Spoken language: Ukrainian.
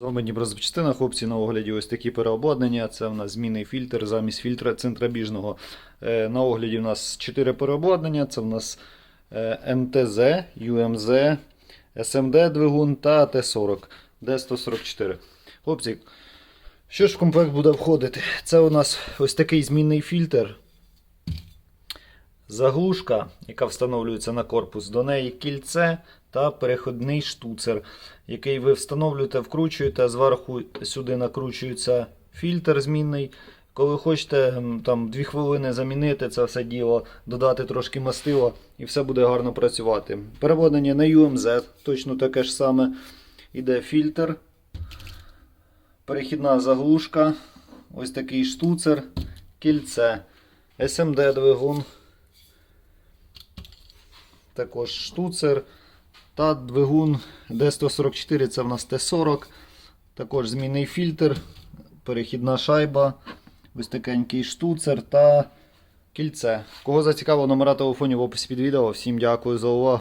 З вами Дніпрозапчастина, хлопці на огляді ось такі переобладнання. Це в нас змінний фільтр замість фільтра центробіжного. Е, На огляді в нас 4 переобладнання. Це в нас е, МТЗ, UMZ, SMD двигун та Т40 D144. Хлопці, що ж в комплект буде входити? Це у нас ось такий змінний фільтр. Заглушка, яка встановлюється на корпус, до неї кільце та переходний штуцер, який ви встановлюєте, вкручуєте, зверху сюди накручується фільтр змінний. Коли хочете там 2 хвилини замінити це все діло, додати трошки мастила і все буде гарно працювати. Переведення на UMZ, точно таке ж саме. Іде фільтр, перехідна заглушка, ось такий штуцер, кільце, SMD двигун також штуцер та двигун D144, це в нас Т40, також змінний фільтр, перехідна шайба, ось такенький штуцер та кільце. Кого зацікавило номера телефонів в описі під відео. Всім дякую за увагу.